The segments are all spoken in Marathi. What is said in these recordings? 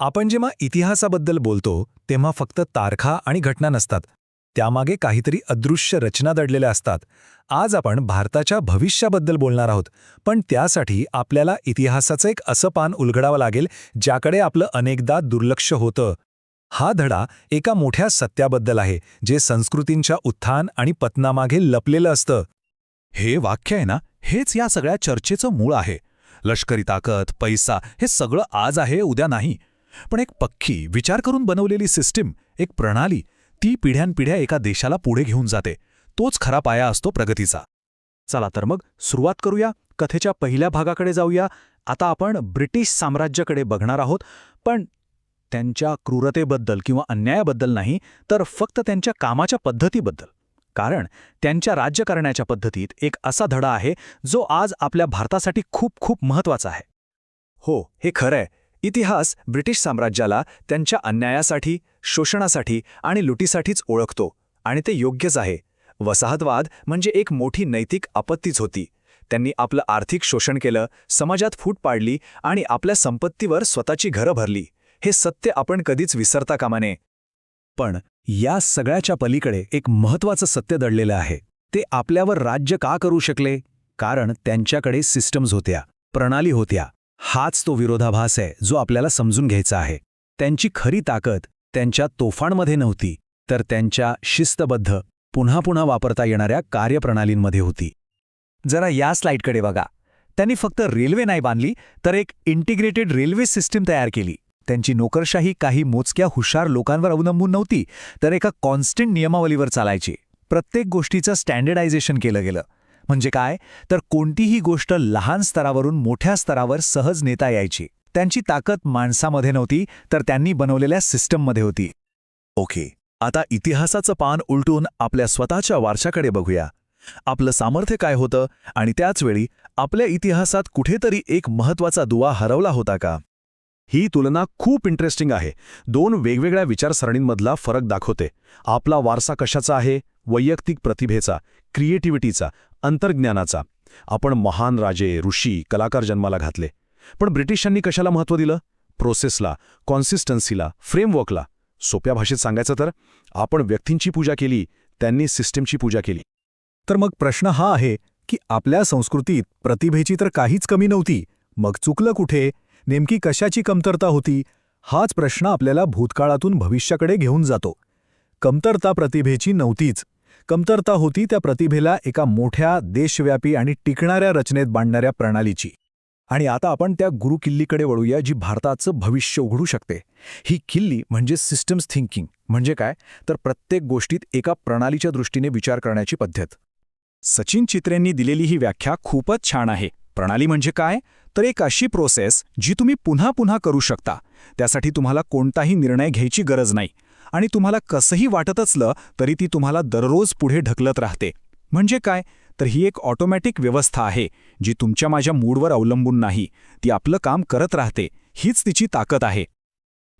आपण जेव्हा इतिहासाबद्दल बोलतो तेव्हा फक्त तारखा आणि घटना नसतात. त्यामागे काहीतरी अदृश्य रचना दडलेल्या असतात. आज आपण भारताच्या भविष्याबद्दल बोलणार आहोत पण त्यासाठी आपल्याला इतिहासाचं एक असं पान उलगडावं लागेल ज्याकडे आपलं अनेकदा दुर्लक्ष होतं. हा धडा एका मोठ्या सत्याबद्दल आहे जे संस्कृतींच्या उत्थान आणि पतनामागे लपलेलं असतं. हे वाक्य आहे ना हेच या सगळ्या चर्चेचं मूळ आहे. लष्करी ताकद पैसा हे सगळं आज आहे उद्या नाही. पण एक पक्की विचार करून बनवलेली सिस्टीम एक प्रणाली ती पिढ्यानपिढ्या एका देशाला पुढे घेऊन जाते. तोच खरा पाया असतो प्रगतीचा. चला तर मग सुरुवात करूया कथेच्या पहिल्या भागाकडे जाऊया. आता आपण ब्रिटिश साम्राज्याकडे बघणार आहोत पण त्यांच्या क्रूरतेबद्दल किंवा अन्यायाबद्दल नाही तर फक्त त्यांच्या कामाच्या पद्धतीबद्दल. कारण त्यांच्या राज्य करण्याच्या पद्धतीत एक असा धडा आहे जो आज आपल्या भारतासाठी खूप खूप महत्त्वाचा आहे. हो हे खरं आहे. इतिहास ब्रिटिश साम्राज्याला त्यांच्या अन्यायासाठी शोषणासाठी आणि लुटीसाठीच ओळखतो आणि ते योग्यच आहे. वसाहतवाद म्हणजे एक मोठी नैतिक आपत्तीच होती. त्यांनी आपलं आर्थिक शोषण केलं समाजात फूट पाडली आणि आपल्या संपत्तीवर स्वतःची घरं भरली. हे सत्य आपण कधीच विसरता कामा नये पण या सगळ्याच्या पलीकडे एक महत्वाचं सत्य दडलेलं आहे. ते आपल्यावर राज्य का करू शकले? कारण त्यांच्याकडे सिस्टम्स होत्या प्रणाली होत्या. हाच तो विरोधाभास आहे जो आपल्याला समजून घ्यायचा आहे. त्यांची खरी ताकद त्यांच्या तोफांमध्ये नव्हती तर त्यांच्या शिस्तबद्ध पुन्हा पुन्हा वापरता येणाऱ्या कार्यप्रणालींमध्ये होती. जरा या स्लाइडकडे बघा. त्यांनी फक्त रेल्वे नाही बांधली तर एक इंटिग्रेटेड रेल्वे सिस्टीम तयार केली. त्यांची नोकरशाही काही मोजक्या हुशार लोकांवर अवलंबून नव्हती तर एका कॉन्स्टंट नियमावलीवर चालायची. प्रत्येक गोष्टीचं स्टँडर्डायझेशन केलं गेलं. म्हणजे काय? तर कोणतीही गोष्ट लहान स्तरावरून मोठ्या स्तरावर सहज नेता यायची. त्यांची ताकद माणसामध्ये नव्हती तर त्यांनी बनवलेल्या सिस्टममध्ये होती. ओके आता इतिहासाचं पान उलटून आपल्या स्वतःच्या वारशाकडे बघूया. आपलं सामर्थ्य काय होतं आणि त्याचवेळी आपल्या इतिहासात कुठेतरी एक महत्त्वाचा दुवा हरवला होता का? ही तुलना खूप इंटरेस्टिंग आहे. दोन वेगवेगळ्या विचारसरणींमधला फरक दाखवते. आपला वारसा कशाचा आहे? वैयक्तिक प्रतिभेचा क्रिएटिव्हिटीचा अंतर्ज्ञानाचा. आपण महान राजे ऋषी कलाकार जन्माला घातले. पण ब्रिटिशांनी कशाला महत्त्व दिलं? प्रोसेसला कॉन्सिस्टन्सीला फ्रेमवर्कला सोप्या भाषेत सांगायचं तर आपण व्यक्तींची पूजा केली त्यांनी सिस्टीमची पूजा केली. तर मग प्रश्न हा आहे की आपल्या संस्कृतीत प्रतिभेची तर काहीच कमी नव्हती. मग चुकलं कुठे? नेमकी कशाची कमतरता होती हाच प्रश्न आपल्याला भूतकाळातून भविष्याकडे घेऊन जातो. कमतरता प्रतिभेची नव्हतीच. कमतरता होती त्या प्रतिभेला एका मोठ्या देशव्यापी आणि टिकणाऱ्या रचनेत बांधणाऱ्या प्रणालीची. आणि आता आपण त्या गुरुकिल्लीकडे वळूया जी भारताचं भविष्य उघडू शकते. ही किल्ली म्हणजे सिस्टम्स थिंकिंग म्हणजे काय? तर प्रत्येक गोष्टीत एका प्रणालीच्या दृष्टीने विचार करण्याची पद्धत. सचिन चित्रेंनी दिलेली ही व्याख्या खूपच छान आहे. प्रणाली म्हणजे काय? तर एक अशी प्रोसेस जी तुम्ही पुन्हा पुन्हा करू शकता. त्यासाठी तुम्हाला कोणताही निर्णय घ्यायची गरज नाही. आणि तुम्हाला कसंही वाटत असलं तरी ती तुम्हाला दररोज पुढे ढकलत राहते. म्हणजे काय? तर ही एक ऑटोमॅटिक व्यवस्था आहे जी तुमच्या माझ्या मूडवर अवलंबून नाही. ती आपलं काम करत राहते. हीच तिची ताकद आहे.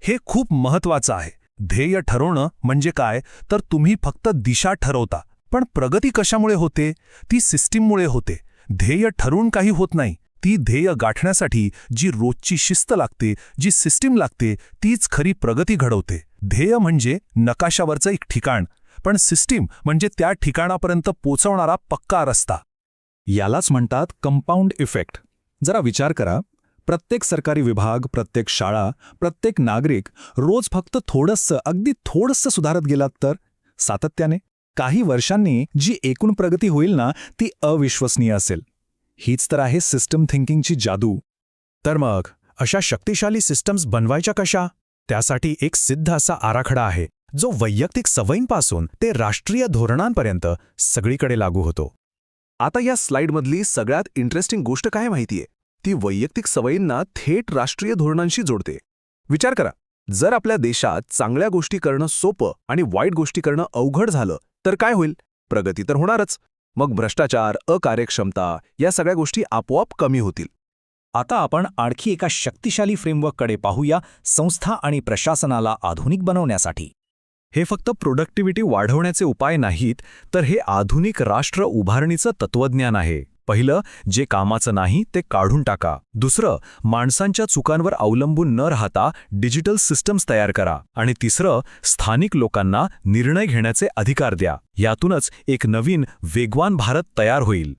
हे खूप महत्वाचं आहे. ध्येय ठरवणं म्हणजे काय? तर तुम्ही फक्त दिशा ठरवता. पण प्रगती कशामुळे होते? ती सिस्टीममुळे होते. ध्येय ठरवून काही होत नाही. ती ध्येय गाठण्यासाठी जी रोजची शिस्त लागते जी सिस्टीम लागते तीच खरी प्रगती घडवते. ध्येय म्हणजे नकाशावरचं एक ठिकाण पण सिस्टीम म्हणजे त्या ठिकाणापर्यंत पोचवणारा पक्का रस्ता. यालाच म्हणतात कंपाऊंड इफेक्ट. जरा विचार करा प्रत्येक सरकारी विभाग प्रत्येक शाळा प्रत्येक नागरिक रोज फक्त थोडंसं अगदी थोडंसं सुधारत गेलात तर? सातत्याने काही वर्षांनी जी एकूण प्रगती होईल ना ती अविश्वसनीय असेल. हीच तर आहे सिस्टम थिंकिंगची जादू. तर मग अशा शक्तिशाली सिस्टम्स बनवायच्या कशा? त्यासाठी एक सिद्ध असा आराखडा आहे जो वैयक्तिक सवयींपासून ते राष्ट्रीय धोरणांपर्यंत सगळीकडे लागू होतो. आता या स्लाइडमधली सगळ्यात इंटरेस्टिंग गोष्ट काय माहितीये? ती वैयक्तिक सवयींना थेट राष्ट्रीय धोरणांशी जोडते. विचार करा जर आपल्या देशात चांगल्या गोष्टी करणं सोपं आणि वाईट गोष्टी करणं अवघड झालं तर काय होईल? प्रगती तर होणारच. मग भ्रष्टाचार अकार्यक्षमता या सगळ्या गोष्टी आपोआप कमी होतील. आता आपण आणखी एका शक्तिशाली फ्रेमवर्ककडे पाहूया संस्था आणि प्रशासनाला आधुनिक बनवण्यासाठी. हे फक्त प्रोडक्टिव्हिटी वाढवण्याचे उपाय नाहीत तर हे आधुनिक राष्ट्र उभारणीचं तत्त्वज्ञान आहे. पहिलं जे कामाचं नाही ते काढून टाका. दुसरं माणसांच्या चुकांवर अवलंबून न राहता डिजिटल सिस्टम्स तयार करा. आणि तिसरं स्थानिक लोकांना निर्णय घेण्याचे अधिकार द्या. यातूनच एक नवीन वेगवान भारत तयार होईल.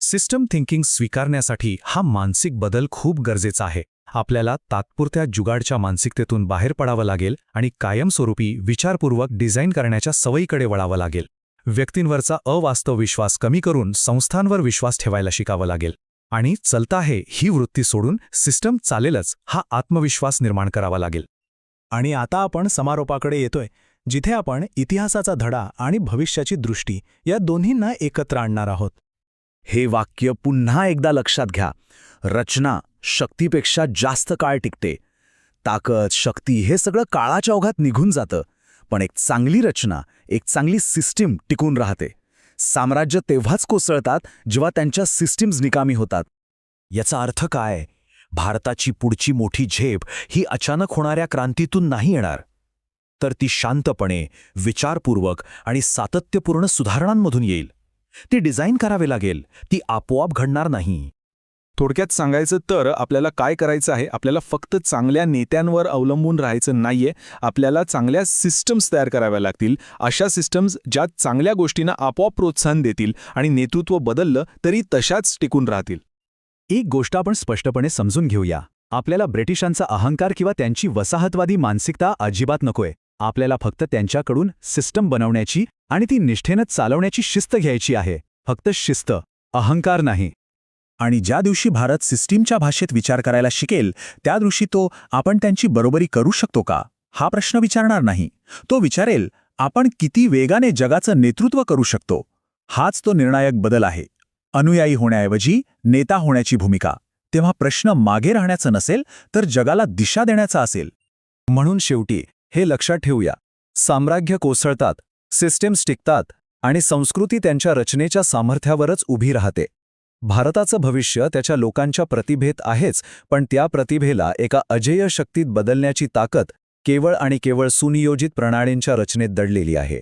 सिस्टम थिंकिंग स्वीकारण्यासाठी हा मानसिक बदल खूप गरजेचा आहे. आपल्याला तात्पुरत्या जुगाडच्या मानसिकतेतून बाहेर पडावं लागेल आणि कायमस्वरूपी विचारपूर्वक डिझाईन करण्याच्या सवयीकडे वळावं लागेल. व्यक्तींवरचा अवास्तव विश्वास कमी करून संस्थांवर विश्वास ठेवायला शिकावं लागेल. आणि चलता आहे ही वृत्ती सोडून सिस्टम चालेलच हा आत्मविश्वास निर्माण करावा लागेल. आणि आता आपण समारोपाकडे येतोय जिथे आपण इतिहासाचा धडा आणि भविष्याची दृष्टी या दोन्हींना एकत्र आणणार आहोत. हे वाक्य पुन्हा एकदा लक्षात घ्या. रचना शक्तीपेक्षा जास्त काळ टिकते. ताकद शक्ती हे सगळं काळाच्या ओघात निघून जातं. पण एक चांगली रचना एक चांगली सिस्टीम टिकून राहते. साम्राज्य तेव्हाच कोसळतात जेव्हा त्यांच्या सिस्टीम्स निकामी होतात. याचा अर्थ काय? भारताची पुढची मोठी झेप ही अचानक होणाऱ्या क्रांतीतून नाही येणार. तर ती शांतपणे विचारपूर्वक आणि सातत्यपूर्ण सुधारणांमधून येईल. ती डिझाईन करावे लागेल ती आपोआप घडणार नाही. थोडक्यात सांगायचं तर आपल्याला काय करायचं आहे? आपल्याला फक्त चांगल्या नेत्यांवर अवलंबून राहायचं नाहीये. आपल्याला चांगल्या सिस्टम्स तयार कराव्या लागतील. अशा सिस्टम्स ज्या चांगल्या गोष्टींना आपोआप प्रोत्साहन देतील आणि नेतृत्व बदललं तरी तशाच टिकून राहतील. एक गोष्ट आपण स्पष्टपणे समजून घेऊया. आपल्याला ब्रिटिशांचा अहंकार किंवा त्यांची वसाहतवादी मानसिकता अजिबात नकोय. आपल्याला फक्त त्यांच्याकडून सिस्टम बनवण्याची आणि ती निष्ठेनं चालवण्याची शिस्त घ्यायची आहे. फक्त शिस्त. अहंकार नाही. आणि ज्या दिवशी भारत सिस्टीमच्या भाषेत विचार करायला शिकेल त्या दिवशी तो आपण त्यांची बरोबरी करू शकतो का? हा प्रश्न विचारणार नाही. तो विचारेल आपण किती वेगाने जगाचं नेतृत्व करू शकतो? हाच तो निर्णायक बदल आहे. अनुयायी होण्याऐवजी नेता होण्याची भूमिका. तेव्हा प्रश्न मागे राहण्याचं नसेल तर जगाला दिशा देण्याचा असेल. म्हणून शेवटी हे लक्षात ठेवूया. साम्राज्य कोसळतात सिस्टेम्स टिकतात आणि संस्कृती त्यांच्या रचनेच्या सामर्थ्यावरच उभी राहते. भारताचं भविष्य त्याच्या लोकांच्या प्रतिभेत आहेच पण त्या प्रतिभेला एका अजेय शक्तीत बदलण्याची ताकद केवळ आणि केवळ सुनियोजित प्रणालींच्या रचनेत दडलेली आहे.